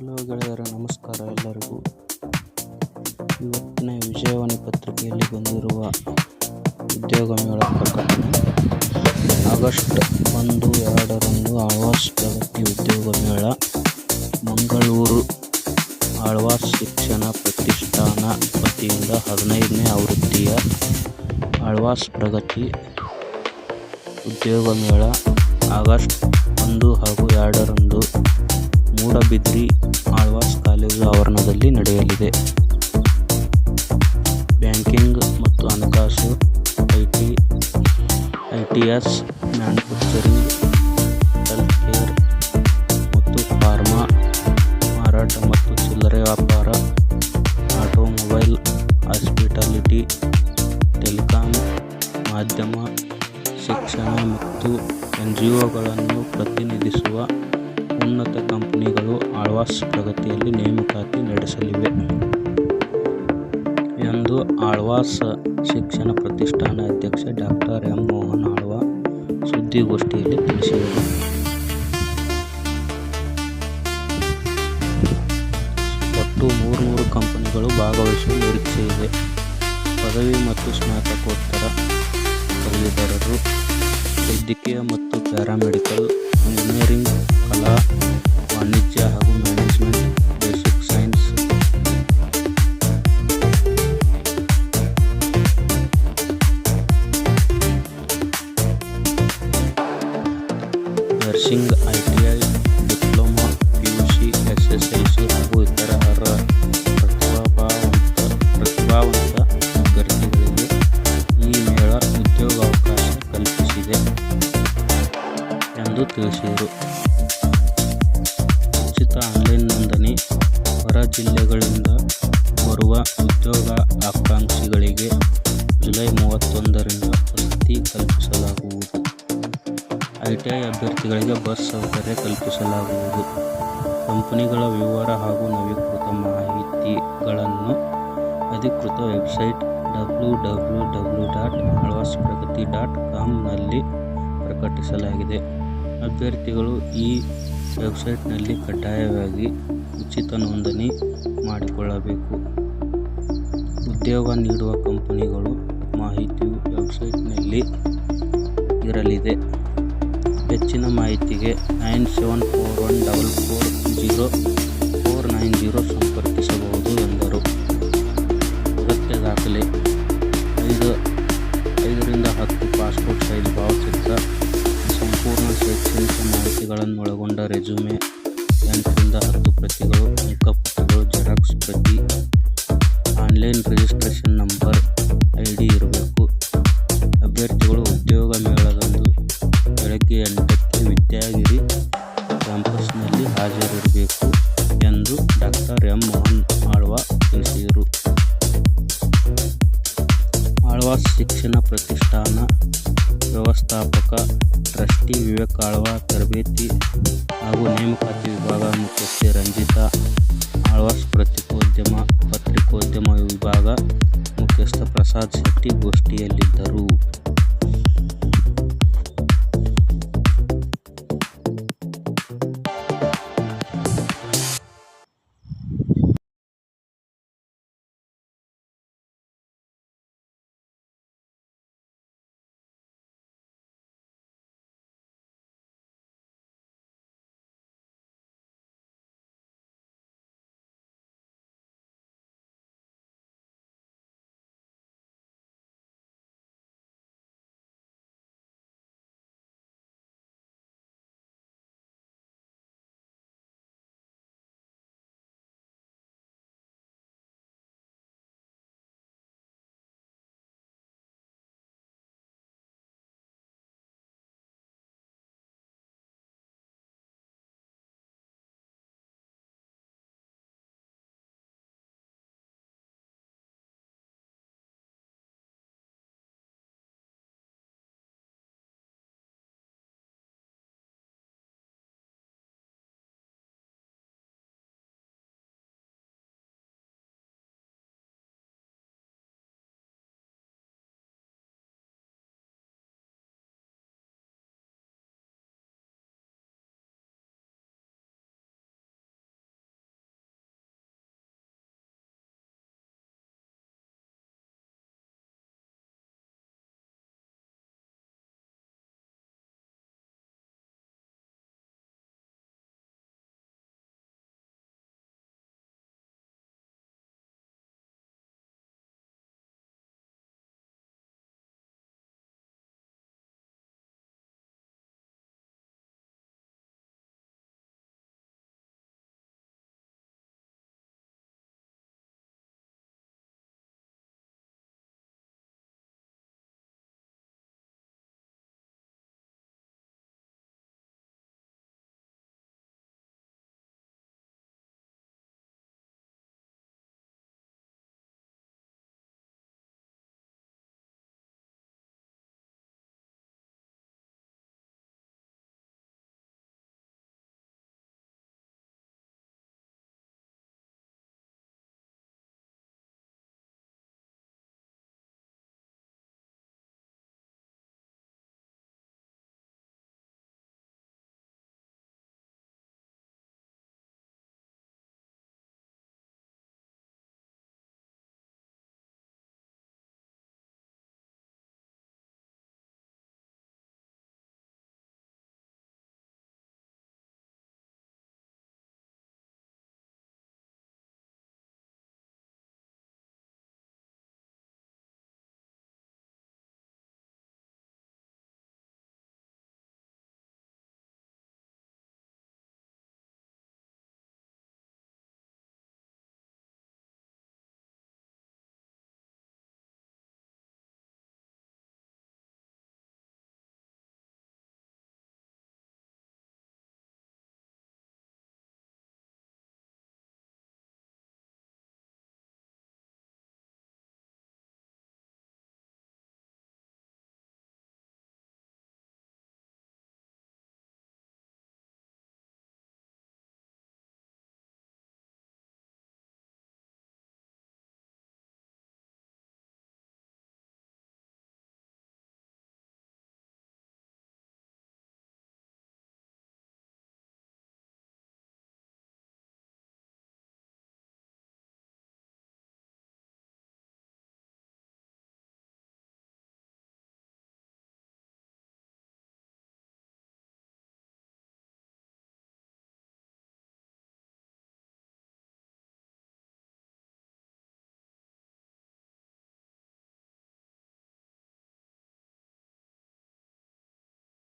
Hello ಗೆಳೆಯರ, ನಮಸ್ಕಾರ ಎಲ್ಲರಿಗೂ. ಇವತ್ತಿನ ವಿಜಯವಾಣಿ ಪತ್ರಿಕೆಯಲ್ಲಿ ಬಂದಿರುವ ಉದ್ಯೋಗ ಮೇಳ ಪ್ರಕಟಣೆ. ಆಗಸ್ಟ್ ಒಂದು, ಎರಡರಂದು ಆಳ್ವಾಸ್ ಪ್ರಗತಿ ಉದ್ಯೋಗ ಮೇಳ ಮಂಗಳೂರು ಆಳ್ವಾಸ್ ಶಿಕ್ಷಣ ಪ್ರತಿಷ್ಠಾನ ವತಿಯಿಂದ ಹದಿನೈದನೇ ಆವೃತ್ತಿಯ ಆಳ್ವಾಸ್ ಪ್ರಗತಿ ಉದ್ಯೋಗ ಮೇಳ ಆಗಸ್ಟ್ ಒಂದು ಹಾಗೂ ಎರಡರಂದು ಮೂಡಬಿದ್ರಿ ಆಳ್ವಾಸ್ ಕಾಲೇಜು ಆವರಣದಲ್ಲಿ ನಡೆಯಲಿದೆ. ಬ್ಯಾಂಕಿಂಗ್ ಮತ್ತು ಹಣಕಾಸು I T I T S manufacturing, health care ಮತ್ತು ಫಾರ್ಮಾ, ಮಾರಾಟ ಮತ್ತು ಚಿಲ್ಲರೆ ವ್ಯಾಪಾರ, ಆಟೋಮೊಬೈಲ್, ಹಾಸ್ಪಿಟಾಲಿಟಿ, ಟೆಲಿಕಾಂ, ಮಾಧ್ಯಮ, ಶಿಕ್ಷಣ ಮತ್ತು ಎನ್ ಜಿ ಒಗಳನ್ನು ಪ್ರತಿನಿಧಿಸುವ ಉನ್ನತ ಕಂಪನಿಗಳು ಆಳ್ವಾಸ್ ಪ್ರಗತಿಯಲ್ಲಿ ನೇಮಕಾತಿ ನಡೆಸಲಿವೆ. ಎಂದು ಆಳ್ವಾಸ್ ಶಿಕ್ಷಣ ಪ್ರತಿಷ್ಠಾನ ಅಧ್ಯಕ್ಷ ಡಾಕ್ಟರ್ ಎಂ. ಮೋಹನ್ ಆಳ್ವ ಸುದ್ದಿಗೋಷ್ಠಿಯಲ್ಲಿ ತಿಳಿಸಿದರು. ಒಟ್ಟು ಮೂರ್ನೂರು ಕಂಪನಿಗಳು ಭಾಗವಹಿಸುವ ನಿರೀಕ್ಷೆ ಇದೆ. ಪದವಿ ಮತ್ತು ಸ್ನಾತಕೋತ್ತರ ಪದವೀಧರರು ವೈದ್ಯಕೀಯ ಮತ್ತು ಪ್ಯಾರಾಮೆಡಿಕಲ್ ಇಂಜಿನಿಯರಿಂಗ್ ಕಲಾ, ವಾಣಿಜ್ಯ ಹಾಗೂ management basic science nursing I T I diploma P U C S S L C ಹಾಗೂ ಇತರ ಅರ್ಹ ಉದ್ಯೋಗಾವಕಾಶ ಎಂದು ತಿಳಿಸಿದರು. ಆನ್ಲೈನ್ ನೋಂದಣಿ ಹೊರ ಜಿಲ್ಲೆಗಳಿಂದ ಬರುವ ಉದ್ಯೋಗ ಆಕಾಂಕ್ಷಿಗಳಿಗೆ ಜುಲೈ ಮೂವತ್ತೊಂದರಿಂದ ವಸತಿ ಕಲ್ಪಿಸಲಾಗುವುದು. ಐಟಿಐ ಅಭ್ಯರ್ಥಿಗಳಿಗೆ ಬಸ್ ಸೌಕರ್ಯ ಕಲ್ಪಿಸಲಾಗುವುದು. ಕಂಪನಿಗಳ ವಿವರ ಹಾಗೂ ನವೀಕೃತ ಮಾಹಿತಿಗಳನ್ನು ಅಧಿಕೃತ website W W W dot Alvas Pragati dot ಕಾಮ್ನಲ್ಲಿ ಪ್ರಕಟಿಸಲಾಗಿದೆ. ಅಭ್ಯರ್ಥಿಗಳು ಈ ವೆಬ್ಸೈಟ್ನಲ್ಲಿ ಕಡ್ಡಾಯವಾಗಿ ಉಚಿತ ನೋಂದಣಿ ಮಾಡಿಕೊಳ್ಳಬೇಕು. ಉದ್ಯೋಗ ನೀಡುವ ಕಂಪನಿಗಳು ಮಾಹಿತಿಯು ವೆಬ್ಸೈಟ್ನಲ್ಲಿ ಇರಲಿದೆ. ಹೆಚ್ಚಿನ ಮಾಹಿತಿಗೆ nine seven four one double four zero four nine zero ಸಂಪರ್ಕಿಸಬಹುದು ಎಂದರು. ಅಗತ್ಯ ದಾಖಲೆ resume. ವ್ಯವಸ್ಥಾಪಕ ಟ್ರಸ್ಟಿ ವಿವೇಕ್ ಆಳ್ವ, ತರಬೇತಿ ಹಾಗೂ ನೇಮಕಾತಿ ವಿಭಾಗ ಮುಖ್ಯಸ್ಥೆ ರಂಜಿತಾ ಆಳ್ವಾಸ್ ಪತ್ರಿಕೋದ್ಯಮ ಪತ್ರಿಕೋದ್ಯಮ ವಿಭಾಗ ಮುಖ್ಯಸ್ಥ ಪ್ರಸಾದ್ ಶೆಟ್ಟಿ ಗೋಷ್ಠಿಯಲ್ಲಿದ್ದರು.